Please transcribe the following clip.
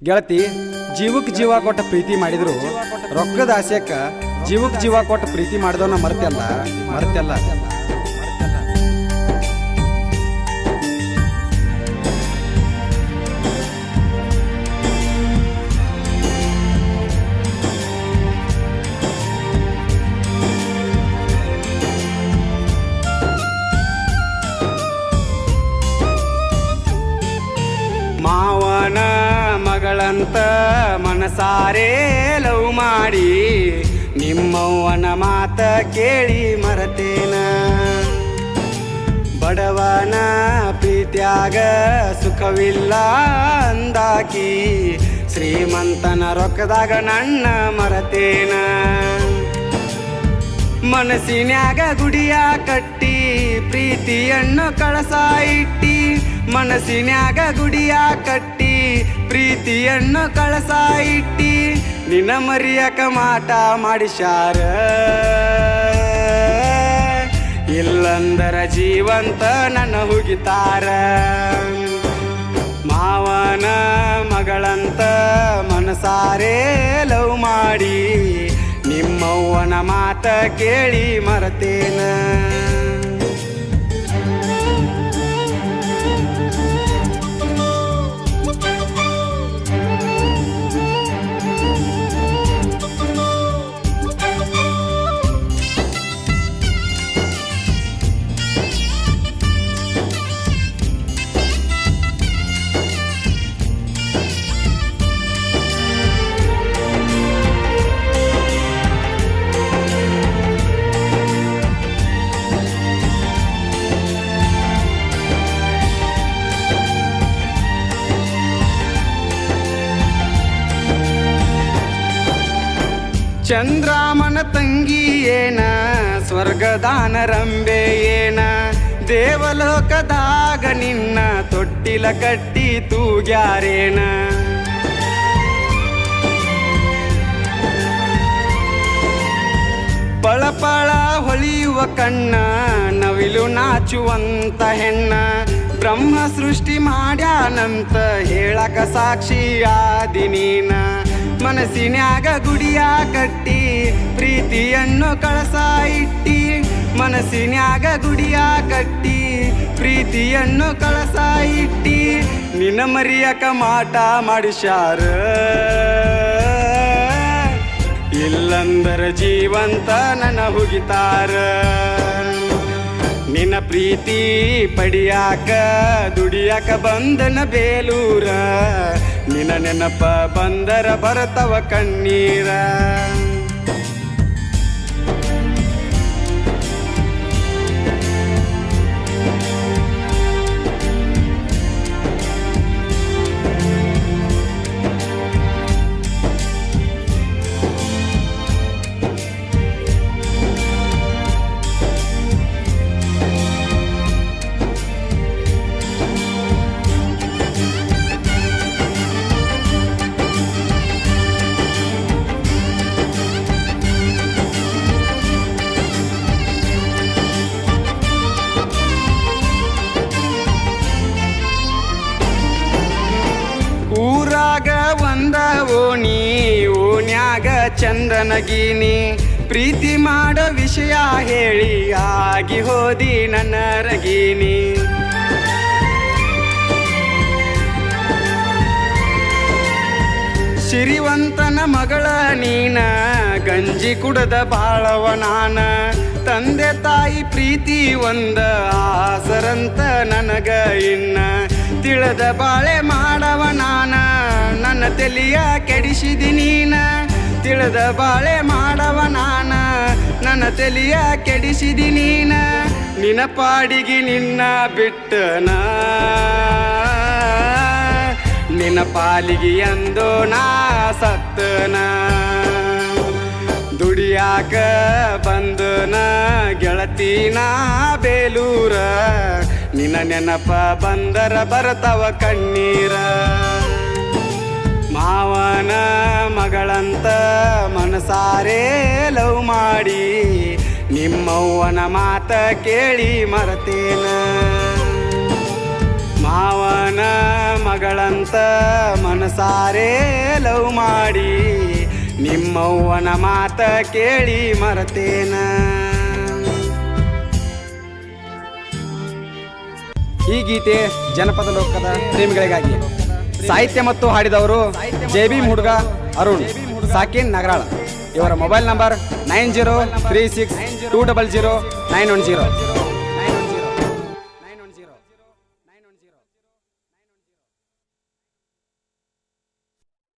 ಗೆಳತಿ ಜೀವಕ್ಕೆ ಜೀವ ಕೊಟ್ಟ ಪ್ರೀತಿ ಮಾಡಿದ್ರು. ರೊಕ್ಕದ ಆಸೆಕ್ಕ ಜೀವಕ್ಕೆ ಜೀವ ಕೊಟ್ಟ ಪ್ರೀತಿ ಮಾಡಿದವನ ಮರ್ತ್ಯಲ್ಲ ಮರೆತಲ್ಲ ಮಗಳಂತ ಮನಸಾರೆ ಲವ್ ಮಾಡಿ ನಿಮ್ಮವ್ವನ ಮಾತ ಕೇಳಿ ಮರತೇನ? ಬಡವನ ಪ್ರೀತ್ಯಾಗ ಸುಖವಿಲ್ಲ ಅಂದಾಕಿ ಶ್ರೀಮಂತನ ರೊಕ್ಕದಾಗ ನನ್ನ ಮರತೇನ? ಮನಸ್ಸಿನ್ಯಾಗ ಗುಡಿಯ ಕಟ್ಟಿ, ಪ್ರೀತಿಯನ್ನು ಕಳಸ ಇಟ್ಟಿ ಮನಸ್ಸಿನ್ಯಾಗ ಗುಡಿಯ ಕಟ್ಟಿ, ಪ್ರೀತಿಯನ್ನು ಕಳಸ ಇಟ್ಟಿ ನಿನ್ನ ಮರಿಯಕ ಮಾಟ ಮಾಡಿಸ್ಯಾರ. ಇಲ್ಲಂದರ ಜೀವಂತ ನನ್ನ ಹುಗಿತಾರ. ಮಾವನ ಮಗಳಂತ ಮನಸಾರೆ ಲವ್ ಮಾಡಿ, ನಿಮ್ಮವ್ವನ ಮಾತ ಕೇಳಿ ಮರತೇನ. ಚಂದ್ರಾಮನ ತಂಗಿ ಏನ ಸ್ವರ್ಗದಾನ ರಂಬೆ ಏನ ದೇವಲೋಕದಾಗ ನಿನ್ನ ತೊಟ್ಟಿಲ ಕಟ್ಟಿ ತೂಗ್ಯಾರೇನ? ಪಳಪಳ ಹೊಳಿಯುವ ಕಣ್ಣ, ನವಿಲು ನಾಚುವಂತ ಹೆಣ್ಣ, ಬ್ರಹ್ಮ ಸೃಷ್ಟಿ ಮಾಡ್ಯಾನಂತ ಹೇಳಕ ನೀನ. ಮನಸ್ಸಿನ್ಯಾಗ ಗುಡಿಯ ಕಟ್ಟಿ, ಪ್ರೀತಿಯನ್ನು ಕಳಸ ಇಟ್ಟಿ. ಮನಸ್ಸಿನಾಗ ಗುಡಿಯ ಕಟ್ಟಿ, ಪ್ರೀತಿಯನ್ನು ಕಳಸ ಇಟ್ಟಿ. ನಿನ್ನ ಮರಿಯಕ ಮಾಟ ಮಾಡಿಸ್ಯಾರ. ಇಲ್ಲಂದರ ಜೀವಂತ ನನ್ನ ಹುಗಿತಾರ. ನಿನ್ನ ಪ್ರೀತಿ ಪಡಿಯಾಕ ದುಡಿಯಾಕ ಬಂದನ ಬೇಲೂರ. ನಿನ್ನ ನೆನಪ ಬಂದರ ಬರತವ ಕಣ್ಣೀರ. ಓಣ್ಯಾಗ ಚಂದನಗೀನಿ ಪ್ರೀತಿ ಮಾಡೋ ವಿಷಯ ಹೇಳಿ ಆಗಿ ಹೋದಿ ನನ್ನ ರಗೀನಿ ಸಿರಿವಂತನ ಮಗಳ ನೀನ, ಗಂಜಿ ಕುಡದ ಬಾಳವ ನಾನ. ತಂದೆ ತಾಯಿ ಪ್ರೀತಿ ಒಂದ, ಆಸರಂತ ನನಗ ಇನ್ನ. ತಿಳದ ಬಾಳೆ ಮಾಡವ ನಾನ, ನನ್ನ ತಲಿಯ ಕೆಡಿಸಿದಿ ನೀನ. ತಿಳಿದ ಬಾಳೆ ಮಾಡವ ನಾನ. ನನ್ನ ತಲಿಯ ಕೆಡಿಸಿದಿ ನೀನ. ನಿನ್ನ ಪಾಡಿಗೆ ನಿನ್ನ ಬಿಟ್ಟನ. ನಿನ್ನ ಪಾಲಿಗೆ ಎಂದು ನಾ ಸತ್ತನ. ದುಡಿಯಾಕ ಬಂದನ ಗೆಳತಿನ ಬೇಲೂರ. ನಿನ್ನ ನೆನಪ ಬಂದರ ಬರತವ ಕಣ್ಣೀರ. ಮಾವನ ಮಗಳಂತ ಮನಸಾರೆ ಲವ್ ಮಾಡಿ, ನಿಮ್ಮವ್ವನ ಮಾತ ಕೇಳಿ ಮರತೇನ? ಮಾವನ ಮಗಳಂತ ಮನಸಾರೆ ಲವ್ ಮಾಡಿ, ನಿಮ್ಮವ್ವನ ಮಾತ ಕೇಳಿ ಮರತೇನ? ಈ ಗೀತೆ ಜನಪದ ಲೋಕದ ಪ್ರೇಮಿಗಳಿಗಾಗಿ. ಸಾಹಿತ್ಯ ಮತ್ತು ಹಾಡಿದವರು ಜೆ ಬಿ ಹುಡುಗ ಅರುಣ್, ಸಾಕಿನ್ ನಗರಾಳ. ಇವರ mobile number nine zero three six two double zero nine one zero.